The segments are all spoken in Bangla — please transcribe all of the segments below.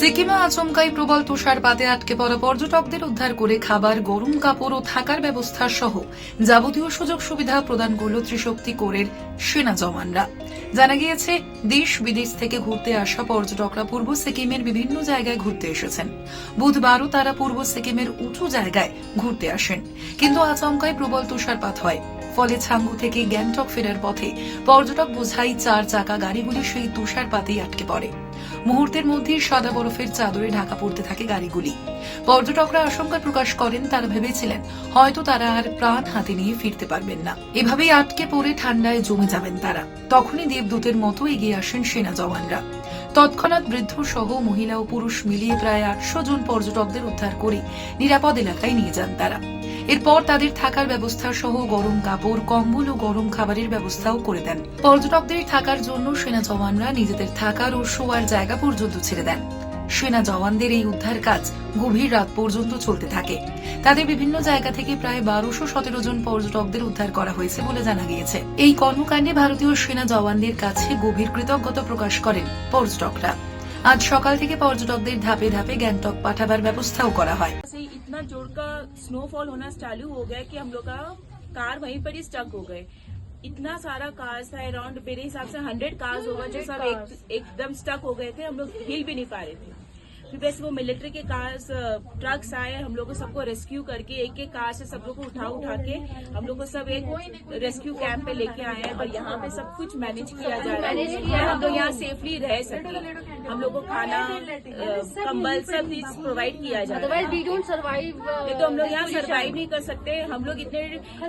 সিকিমে আচমকাই প্রবল তুষারপাতে আটকে পড়া পর্যটকদের উদ্ধার করে খাবার, গরম কাপড় ও থাকার ব্যবস্থা সহ যাবতীয় সুযোগ সুবিধা প্রদান করল ত্রিশক্তি কোরের সেনা জওয়ানরা। জানা গিয়েছে, দেশ বিদেশ থেকে ঘুরতে আসা পর্যটকরা পূর্ব সিকিমের বিভিন্ন জায়গায় ঘুরতে এসেছেন। বুধবারও তারা পূর্ব সিকিমের উঁচু জায়গায় ঘুরতে আসেন। কিন্তু আচমকাই প্রবল তুষারপাত হয়। ফলে ছাঙ্গু থেকে গ্যাংটক ফেরার পথে পর্যটক বোঝাই চার চাকা গাড়িগুলি সেই তুষারপাতেই আটকে পড়ে। মুহূর্তের মধ্যেই সাদা বরফের চাদরে ঢাকা পড়তে থাকে গাড়িগুলি। পর্যটকরা আশঙ্কা প্রকাশ করেন, তারা ভেবেছিলেন হয়তো তারা আর প্রাণ হাতে নিয়ে ফিরতে পারবেন না। এভাবেই আটকে পড়ে ঠান্ডায় জমে যাবেন তারা। তখনই দেবদূতের মতো এগিয়ে আসেন সেনা জওয়ানরা। তৎক্ষণাৎ বৃদ্ধ সহ মহিলা ও পুরুষ মিলিয়ে প্রায় আটশো জন পর্যটকদের উদ্ধার করে নিরাপদ এলাকায় নিয়ে যান তারা। এরপর তাদের থাকার ব্যবস্থা সহ গরম কাপড়, কম্বল ও গরম খাবারের ব্যবস্থাও করে দেন। পর্যটকদের থাকার জন্য সেনা জওয়ানরা নিজেদের থাকার ও শোয়ার জায়গা পর্যন্ত ছেড়ে দেন সেনা জওয়ানদের এই উদ্ধার কাজ গভীর রাত পর্যন্ত চলতে থাকে তাদের বিভিন্ন জায়গা থেকে প্রায় বারোশো সতেরো জন পর্যটকদের উদ্ধার করা হয়েছে বলে জানা গিয়েছে এই কর্মকাণ্ডে ভারতীয় সেনা জওয়ানদের কাছে গভীর কৃতজ্ঞতা প্রকাশ করেন পর্যটকরা আজ সকাল থেকে পর্যটকদের ধাপে ধাপে গ্যাংটক পাঠাবার ব্যবস্থাও করা হয় से ही इतना जोर का स्नोफॉल होना चालू हो गया कि हम लोग का कार वहीं पर ही स्टक हो गए इतना सारा कार्स था अराउंड मेरे हिसाब से हंड्रेड कार्स होगा जो सब एकदम स्टक हो गए थे हम लोग हिल भी नहीं पा रहे थे। फिर वैसे वो मिलिट्री के कार्स ट्रक्स आए हम लोग को सबको रेस्क्यू करके एक एक कार से सब लोग को उठा उठा के हम लोग को सब एक रेस्क्यू कैंप पे लेके आए हैं और यहाँ पे सब कुछ मैनेज किया जा रहा है। हम लोग यहाँ सेफली रह सके। हम लोग को खाना कंबल सब चीज़ प्रोवाइड किया जा रहा है। Otherwise, we don't survive. Uh, नहीं तो हम लोग यहाँ सरवाइव नहीं कर सकते। हम लोग इतने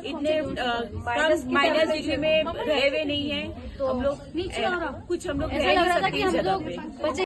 इतने कम माइनस डिग्री में रहे हुए नहीं है। हम लोग। कुछ हम लोग रह नहीं सकते